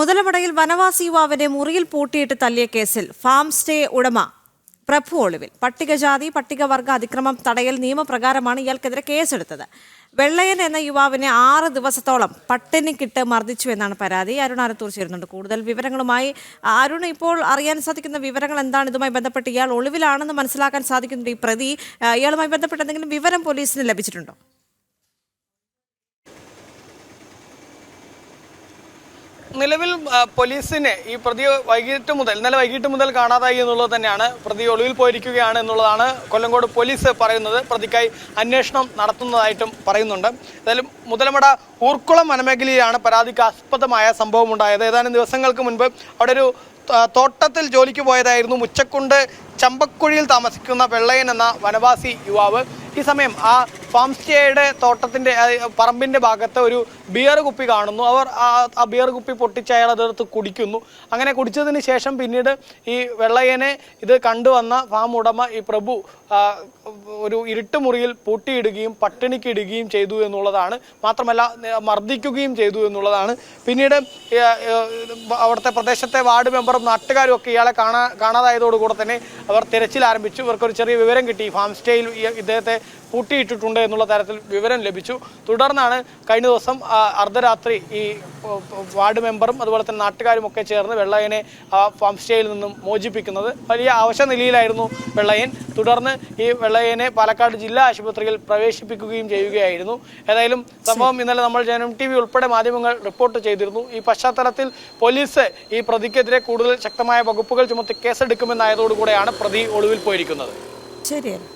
മുതലമടയിൽ വനവാസി യുവാവിനെ മുറിയിൽ പൂട്ടിയിട്ട് തല്ലിയ കേസിൽ ഫാം സ്റ്റേ ഉടമ പ്രഭു ഒളിവിൽ. പട്ടികജാതി പട്ടികവർഗ അതിക്രമം തടയൽ നിയമപ്രകാരമാണ് ഇയാൾക്കെതിരെ കേസെടുത്തത്. വെള്ളയൻ എന്ന യുവാവിനെ ആറ് ദിവസത്തോളം പട്ടിണിക്കിട്ട് മർദ്ദിച്ചു എന്നാണ് പരാതി. അരുൺ ആരത്തൂർ ചേരുന്നുണ്ട്. കൂടുതൽ വിവരങ്ങളുമായി അരുൺ ഇപ്പോൾ അറിയാൻ സാധിക്കുന്ന വിവരങ്ങൾ എന്താണ്? ഇതുമായി ബന്ധപ്പെട്ട് ഇയാൾ ഒളിവിലാണെന്ന് മനസ്സിലാക്കാൻ സാധിക്കുന്നുണ്ട് ഈ പ്രതി. ഇയാളുമായി ബന്ധപ്പെട്ട് എന്തെങ്കിലും വിവരം പോലീസിന് ലഭിച്ചിട്ടുണ്ടോ? നിലവിൽ പോലീസിനെ ഈ പ്രതി വൈകിട്ട് മുതൽ ഇന്നലെ വൈകിട്ട് മുതൽ കാണാതായി എന്നുള്ളത് തന്നെയാണ്. പ്രതി ഒളിവിൽ പോയിരിക്കുകയാണ് എന്നുള്ളതാണ് കൊല്ലങ്കോട് പോലീസ് പറയുന്നത്. പ്രതിക്കായി അന്വേഷണം നടത്തുന്നതായിട്ടും പറയുന്നുണ്ട്. ഏതായാലും മുതലമട ഊർക്കുളം വനമേഖലയിലാണ് പരാതിക്ക് ആസ്പദമായ സംഭവം ഉണ്ടായത് ഏതാനും ദിവസങ്ങൾക്ക് മുൻപ് അവിടെ ഒരു തോട്ടത്തിൽ ജോലിക്ക് പോയതായിരുന്നു മുച്ചക്കുണ്ട് ചമ്പക്കുഴിയിൽ താമസിക്കുന്ന വെള്ളയൻ എന്ന വനവാസി യുവാവ്. ഈ സമയം ആ ഫാം സ്റ്റേയുടെ പറമ്പിന്റെ ഭാഗത്ത് ഒരു ബിയർ കുപ്പി കാണുന്നു. അവർ ആ ബിയർ കുപ്പി പൊട്ടിച്ച് അയാൾ അതെടുത്ത് കുടിക്കുന്നു. അങ്ങനെ കുടിച്ചതിന് ശേഷം പിന്നീട് ഈ വെള്ളയനെ ഇത് കണ്ടുവന്ന ഫാം ഉടമ ഈ പ്രഭു ഒരു ഇരുട്ടുമുറിയിൽ പൂട്ടിയിടുകയും പട്ടിണിക്ക് ഇടുകയും ചെയ്തു എന്നുള്ളതാണ്. മാത്രമല്ല മർദ്ദിക്കുകയും ചെയ്തു എന്നുള്ളതാണ്. പിന്നീട് അവിടുത്തെ പ്രദേശത്തെ വാർഡ് മെമ്പറും നാട്ടുകാരും ഒക്കെ ഇയാളെ കാണാ കാണാതായതോടുകൂടെ തന്നെ അവർ തിരച്ചിൽ ആരംഭിച്ചു. ഇവർക്കൊരു ചെറിയ വിവരം കിട്ടി. ഫാം സ്റ്റേയിൽ ഇദ്ദേഹത്തെ പൂട്ടിയിട്ടിട്ടുണ്ട് എന്നുള്ള തരത്തിൽ വിവരം ലഭിച്ചു. തുടർന്നാണ് കഴിഞ്ഞ ദിവസം അർദ്ധരാത്രി ഈ വാർഡ് മെമ്പറും അതുപോലെ തന്നെ നാട്ടുകാരും ഒക്കെ ചേർന്ന് വെള്ളയനെ ഫാം സ്റ്റേയിൽ നിന്നും മോചിപ്പിക്കുന്നത്. വലിയ അവശ നിലയിലായിരുന്നു വെള്ളയൻ. തുടർന്ന് ഈ വെള്ളയനെ പാലക്കാട് ജില്ലാ ആശുപത്രിയിൽ പ്രവേശിപ്പിക്കുകയും ചെയ്യുകയായിരുന്നു. ഏതായാലും സംഭവം ഇന്നലെ നമ്മൾ ജനം ടി വി ഉൾപ്പെടെ മാധ്യമങ്ങൾ റിപ്പോർട്ട് ചെയ്തിരുന്നു. ഈ പശ്ചാത്തലത്തിൽ പോലീസ് ഈ പ്രതിക്കെതിരെ കൂടുതൽ ശക്തമായ വകുപ്പുകൾ ചുമത്തി കേസെടുക്കുമെന്നായതോടുകൂടെയാണ് പ്രതി ഒളിവിൽ പോയിരിക്കുന്നത്. ശരിയല്ല.